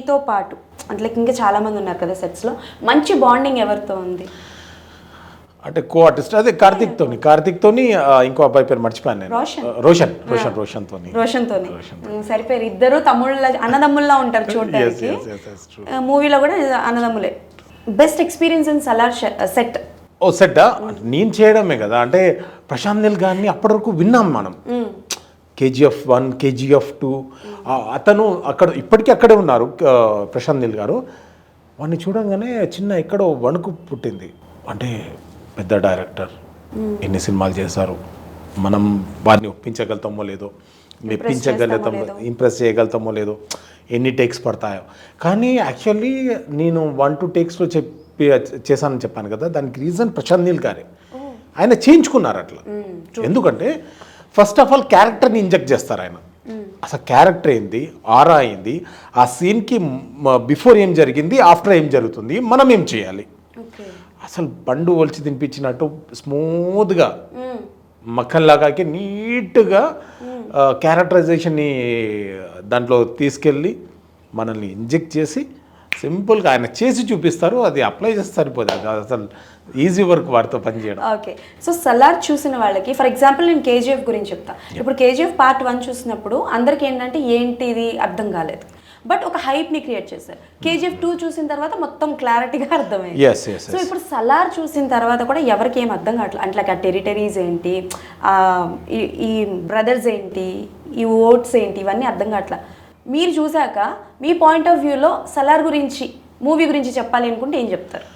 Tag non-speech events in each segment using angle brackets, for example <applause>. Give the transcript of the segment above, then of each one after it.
మీతో పాటు అంటే లైక్ ఇంకా చాలా మంది ఉన్నారు కదా సెట్స్లో మంచి బాండింగ్ ఎవరితో ఉంది? అంటే కో ఆర్టిస్ట్ అదే కార్తిక్ తోని కార్తిక్ తోని ఇంకో అబ్బాయి పేరు మర్చిపోయాను నేను. రోషన్. రోషన్ రోషన్ తోని రోషన్ తోని సరిపోయారు. ఇద్దరు తమ్ముళ్ళ అన్నదమ్ముల్లా ఉంటారు <laughs> చూడడానికి. మూవీలో కూడా అన్నదమ్ములే. Best experience in Salaar set ఓ సెట్టా నేను చేయడమే కదా. అంటే ప్రశాంత్ నీల్ గారిని అప్పటి వరకు విన్నాం మనం. కేజీఎఫ్ వన్ కేజీఎఫ్ టూ అతను అక్కడ ఇప్పటికీ అక్కడే ఉన్నారు ప్రశాంత్ నీల్ గారు. వాడిని చూడంగానే చిన్న ఎక్కడో వణుకు పుట్టింది. అంటే పెద్ద డైరెక్టర్. ఎన్ని సినిమాలు చేశారు? మనం వారిని ఒప్పించగలుగుతామో లేదో మెప్పించగలుగుతామో ఇంప్రెస్ చేయగలుగుతామో లేదో ఎన్ని టేక్స్ పడతాయో. కానీ యాక్చువల్లీ నేను వన్ టూ టేక్స్లో చెప్పి చేశానని చెప్పాను కదా దానికి రీజన్ ప్రశాంత్ నీల్ గారే. ఆయన చేయించుకున్నారు అట్లా. ఎందుకంటే ఫస్ట్ ఆఫ్ ఆల్ క్యారెక్టర్ని ఇంజెక్ట్ చేస్తారు ఆయన. అసలు క్యారెక్టర్ ఏంది? ఆరా ఏంది? ఆ సీన్కి బిఫోర్ ఏం జరిగింది? ఆఫ్టర్ ఏం జరుగుతుంది? మనం ఏం చేయాలి? అసలు పండు ఒలిచి తినిపించినట్టు స్మూత్గా మక్కన్లాగాకి నీట్గా క్యారెక్టరైజేషన్ని దాంట్లో తీసుకెళ్ళి మనల్ని ఇంజెక్ట్ చేసి సింపుల్గా ఆయన చేసి చూపిస్తారు అది అప్లై చేస్తే సరిపోదు. అది అసలు ఈజీ వర్క్ వారితో పనిచేయడం. ఓకే. సో సలార్ చూసిన వాళ్ళకి ఫర్ ఎగ్జాంపుల్ నేను కేజీఎఫ్ గురించి చెప్తా. ఇప్పుడు కేజీఎఫ్ పార్ట్ వన్ చూసినప్పుడు అందరికి ఏంటంటే ఏంటి ఇది అర్థం కాలేదు. బట్ ఒక హైప్ని క్రియేట్ చేశారు. కేజీఎఫ్ టూ చూసిన తర్వాత మొత్తం క్లారిటీగా అర్థమైంది. సో ఇప్పుడు సలార్ చూసిన తర్వాత కూడా ఎవరికి ఏం అర్థం కావట్లేదు అంటే ఆ టెరిటరీస్ ఏంటి ఈ బ్రదర్స్ ఏంటి ఈ ఓట్స్ ఏంటి ఇవన్నీ అర్థం కావట్లేదు మీరు చూసాక మీ పాయింట్ ఆఫ్ వ్యూలో సలార్ గురించి మూవీ గురించి చెప్పాలి అనుకుంటే ఏం చెప్తారు?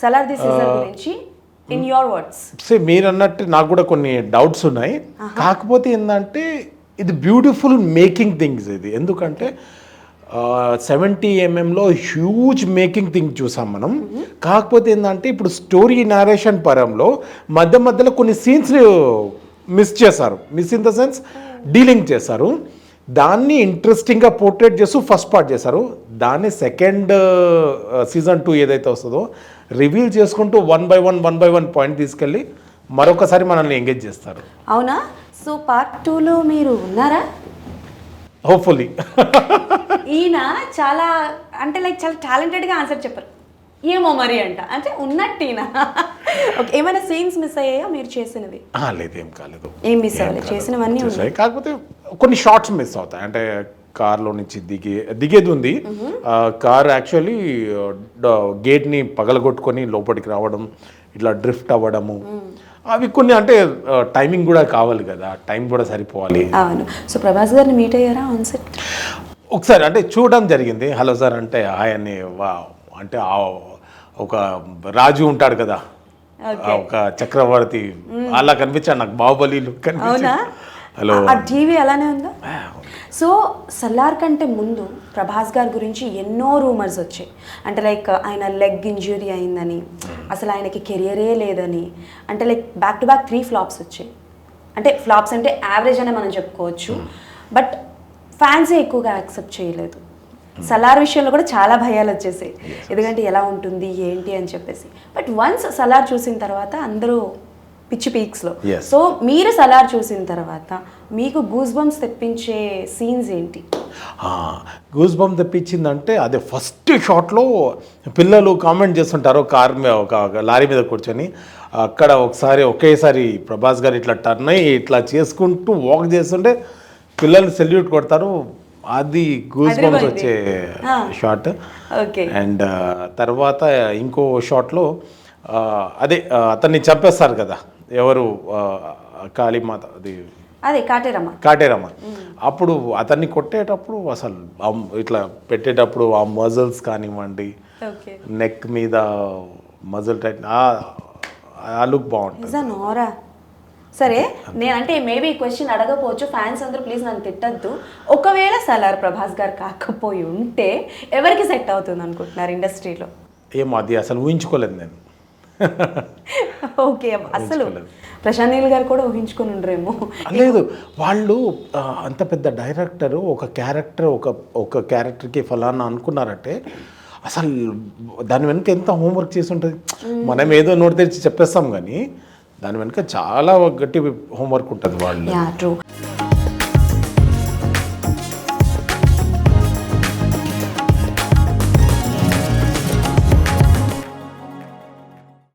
సలార్ ది సీజన్ గురించి ఇన్ యువర్ వర్డ్స్ సే మీరు అన్నట్టు నాకు కూడా కొన్ని డౌట్స్ ఉన్నాయి. కాకపోతే ఏంటంటే ఇది బ్యూటిఫుల్ మేకింగ్ థింగ్స్ ఇది. ఎందుకంటే సెవెంటీ ఎంఎంలో హ్యూజ్ మేకింగ్ థింగ్ చూసాం మనం. కాకపోతే ఏంటంటే ఇప్పుడు స్టోరీ నారేషన్ పరంలో మధ్య మధ్యలో కొన్ని సీన్స్ మిస్ చేశారు. Miss in the sense dealing చేశారు. దాన్ని ఇంట్రెస్టింగ్గా పోర్ట్రేట్ చేస్తూ ఫస్ట్ పార్ట్ చేశారు. దాన్ని సెకండ్ సీజన్ టూ ఏదైతే వస్తుందో రివీల్ చేసుకుంటూ one by one one by one point తీసుకెళ్ళి మరొకసారి మనల్ని ఎంగేజ్ చేస్తారు. అవునా? సో పార్ట్ టూలో మీరు ఉన్నారా? హోప్ఫుల్లీ <laughs> ఈయన చాలా అంటే లైక్ చాలా టాలెంటెడ్గా ఆన్సర్ చెప్పారు. ఏమో మరి అంట. అంటే ఉన్నట్టు ఈయన. ఓకే ఏమైనా సీన్స్ మిస్ అయ్యాయో మీరు చేసినవి? లేదు ఏం కాలేదు. ఏం మిస్ అవ్వలేదు. చేసినవన్నీ. కాకపోతే కొన్ని షార్ట్స్ మిస్ అవుతాయి. అంటే కార్లో నుంచి దిగే దిగేది ఉంది. కార్ యాక్చువల్లీ గేట్ని పగలగొట్టుకొని లోపలికి రావడం ఇట్లా డ్రిఫ్ట్ అవ్వడము. అవి కొన్ని అంటే టైమింగ్ కూడా కావాలి కదా. టైం కూడా సరిపోవాలి. అవును. సో ప్రభాస్ గారిని మీట్ అయ్యారా ఆన్ సెట్? ఒకసారి అంటే చూడడం జరిగింది. హలో సార్ అంటే ఆయన్ని వా అంటే ఒక రాజు ఉంటాడు కదా. ఒక చక్రవర్తి. అలా కనిపించాడు నాకు. బాహుబలి లుక్ అవునా? కనిపించాడు హలో. ఆ టీవీ అలానే ఉందా? సో సలార్ కంటే ముందు ప్రభాస్ గారి గురించి ఎన్నో రూమర్స్ వచ్చాయి. అంటే లైక్ ఆయన లెగ్ ఇంజురీ అయిందని అసలు ఆయనకి కెరియరే లేదని అంటే like back to back three flops వచ్చాయి. అంటే ఫ్లాప్స్ అంటే యావరేజ్ అనే మనం చెప్పుకోవచ్చు. బట్ ఫ్యాన్సే ఎక్కువగా యాక్సెప్ట్ చేయలేదు. సలార్ విషయంలో కూడా చాలా భయాలు వచ్చేసాయి. ఎందుకంటే ఎలా ఉంటుంది ఏంటి అని చెప్పేసి. బట్ వన్స్ సలార్ చూసిన తర్వాత అందరూ పిచ్చి పీక్స్లో. సో మీరు సలార్ చూసిన తర్వాత మీకు గూస్ బంప్స్ తెప్పించే సీన్స్ ఏంటి? గూస్ బంప్ తెప్పించిందంటే అదే ఫస్ట్ షాట్లో పిల్లలు కామెంట్ చేస్తుంటారు కార్ మీద ఒక లారీ మీద కూర్చొని. అక్కడ ఒకసారి ఒకేసారి ప్రభాస్ గారు ఇట్లా టర్న్ అయ్యి ఇట్లా చేసుకుంటూ వాక్ చేస్తుంటే పిల్లలు సెల్యూట్ కొడతారు. అది గూస్ బంప్స్ వచ్చే షాట్. ఓకే. అండ్ తర్వాత ఇంకో షాట్లో అదే అతన్ని చంపేస్తారు కదా. ఎవరు కాళీమాత అది అదే కాటేరమ్మ. కాటేరమ్మ. అప్పుడు అతన్ని కొట్టేటప్పుడు అసలు ఇట్లా పెట్టేటప్పుడు ఆ మజల్స్ కానివ్వండి నెక్ మీద మజల్ టైట్ ఆ లుక్ బాగుంటుంది. సరే నేనంటే మేబీ ఈ క్వశ్చన్ అడగపోవచ్చు ఫ్యాన్స్ అందరూ ప్లీజ్ నన్ను తిట్టద్దు. ఒకవేళ సలార్ ప్రభాస్ గారు కాకపోయి ఉంటే ఎవరికి సెట్ అవుతుంది అనుకుంటున్నారు ఇండస్ట్రీలో ఏమో అది అసలు ఊహించుకోలేదు నేను. <laughs> ఓకే అసలు ప్రశాంత్ గారు కూడా ఊహించుకొని ఉండరేమో. లేదు వాళ్ళు అంత పెద్ద డైరెక్టర్ ఒక క్యారెక్టర్ ఒక ఒక క్యారెక్టర్కి ఫలానా అనుకున్నారంటే అసలు దాని వెనుక ఎంత హోంవర్క్ చేసి ఉంటుంది? మనం ఏదో నోటి తెరిచి చెప్పేస్తాం కానీ దాని వెనుక చాలా గట్టి హోంవర్క్ ఉంటుంది వాళ్ళు